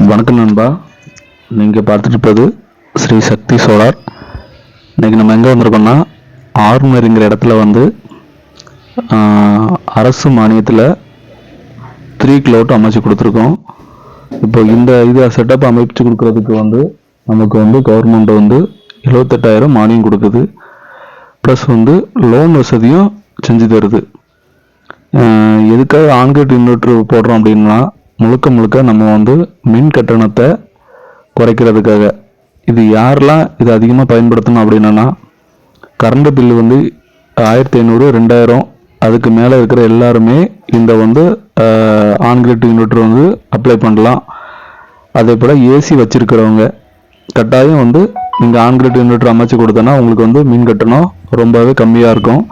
வணக்கம் நண்பா. நீங்கள் பார்த்துட்டு ஸ்ரீ சக்தி சோலார். இன்றைக்கி நம்ம எங்கே வந்திருக்கோம்னா ஆர்மரிங்கிற இடத்துல வந்து அரசு மானியத்தில் த்ரீ கிலோட் அமைச்சு கொடுத்துருக்கோம். இப்போ இந்த இது செட்டப் அமைச்சு கொடுக்குறதுக்கு வந்து நமக்கு வந்து கவர்மெண்ட் வந்து எழுபத்தெட்டாயிரம் மானியம் கொடுக்குது. ப்ளஸ் வந்து லோன் வசதியும் செஞ்சு தருது. எதுக்காக ஆன்கேட் இன்வெர்ட்ரு போடுறோம் அப்படின்னா முழுக்க முழுக்க நம்ம வந்து மின் கட்டணத்தை குறைக்கிறதுக்காக. இது யாரெல்லாம் இது அதிகமாக பயன்படுத்தணும் அப்படின்னா கரண்ட் பில்லு வந்து ஆயிரத்தி ஐநூறு ரெண்டாயிரம் அதுக்கு மேலே இருக்கிற எல்லாருமே இந்த வந்து ஆன்கிரிட் இன்வெர்டர் வந்து அப்ளை பண்ணலாம். அதே போல் ஏசி வச்சிருக்கிறவங்க கட்டாயம் வந்து நீங்கள் ஆன்கிரிட் இன்வெர்டர் அமைச்சு கொடுத்தோன்னா உங்களுக்கு வந்து மின் கட்டணம் ரொம்பவே கம்மியாக இருக்கும்.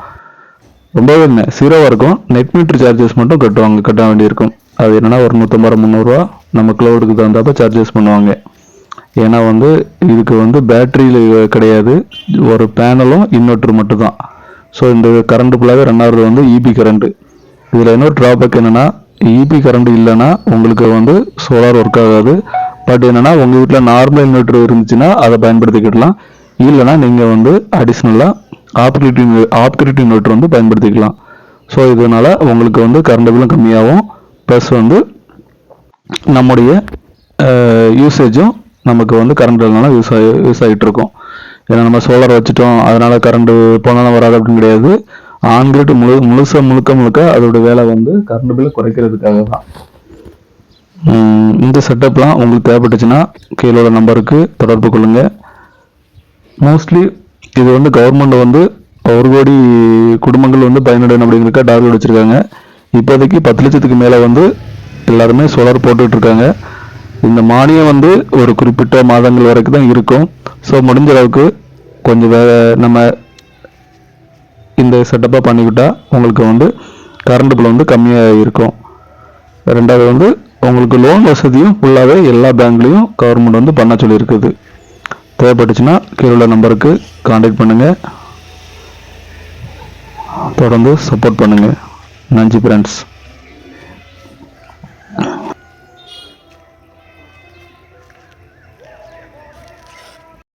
ரொம்பவே என்ன இருக்கும். நெட் மீட்டர் சார்ஜஸ் மட்டும் கட்டுவாங்க கட்ட வேண்டியிருக்கும். அது என்னென்னா ஒரு நூற்றம்பது முந்நூறுரூவா நம்ம க்ளவுடுக்கு தகுந்தாப்ப சார்ஜஸ் பண்ணுவாங்க. ஏன்னா வந்து இதுக்கு வந்து பேட்டரியில் கிடையாது. ஒரு பேனலும் இன்வெர்ட்ரு மட்டும்தான். ஸோ இந்த கரண்ட் ஃபுல்லாகவே ரெண்டாவது வந்து இபி கரண்ட்டு இதில் இன்னொரு ட்ராபேக் என்னென்னா இபி கரண்ட் இல்லைன்னா உங்களுக்கு வந்து சோலார் ஒர்க் ஆகாது. பட் என்னென்னா உங்கள் வீட்டில் நார்மல் இன்வெர்ட்ரு இருந்துச்சுன்னா அதை பயன்படுத்திக்கிடலாம். இல்லைன்னா நீங்கள் வந்து அடிஷ்னலாக ஆப்கிரிட் ஆப்கிரிட் இன்வெர்ட்ரு வந்து பயன்படுத்திக்கலாம். ஸோ இதனால் உங்களுக்கு வந்து கரண்ட் பில்லும் கம்மியாகும். ப்ளஸ் வந்து நம்முடைய யூசேஜும் நமக்கு வந்து கரண்ட் இல்லைனாலும் யூஸ் ஆகி யூஸ் ஆகிட்டு இருக்கும் ஏன்னா நம்ம சோலார் வச்சுட்டோம் அதனால கரண்ட் போனாலும் வராது அப்படின்னு கிடையாது. ஆன்கிரிட் முழு முழுச முழுக்க முழுக்க அதோட வேலை வந்து கரண்ட் பில் குறைக்கிறதுக்காக தான். இந்த செட்டப்லாம் உங்களுக்கு தேவைப்பட்டுச்சுன்னா கீழே உள்ள நம்பருக்கு தொடர்பு கொள்ளுங்கள் மோஸ்ட்லி இது வந்து கவர்மெண்ட் வந்து ஒரு கோடி குடும்பங்கள் வந்து பயனடையணும் அப்படிங்கிறக்க டார்கெட் வச்சுருக்காங்க. இப்போதைக்கு பத்து லட்சத்துக்கு மேலே வந்து எல்லாருமே சோலார் போட்டுட்ருக்காங்க. இந்த மானியம் வந்து ஒரு குறிப்பிட்ட மாதங்கள் வரைக்கும் தான் இருக்கும். ஸோ முடிஞ்ச அளவுக்கு கொஞ்சம் வே நம்ம இந்த செட்டப்பாக பண்ணிக்கிட்டால் உங்களுக்கு வந்து கரண்ட் பில் வந்து கம்மியாக இருக்கும். ரெண்டாவது வந்து உங்களுக்கு லோன் வசதியும் ஃபுல்லாகவே எல்லா பேங்க்லேயும் கவர்மெண்ட் வந்து பண்ண சொல்லியிருக்குது. தேவைப்பட்டுச்சுன்னா கீழே உள்ள நம்பருக்கு காண்டாக்ட் பண்ணுங்கள் தொடர்ந்து சப்போர்ட் பண்ணுங்கள் நன்றி ஃப்ரெண்ட்ஸ்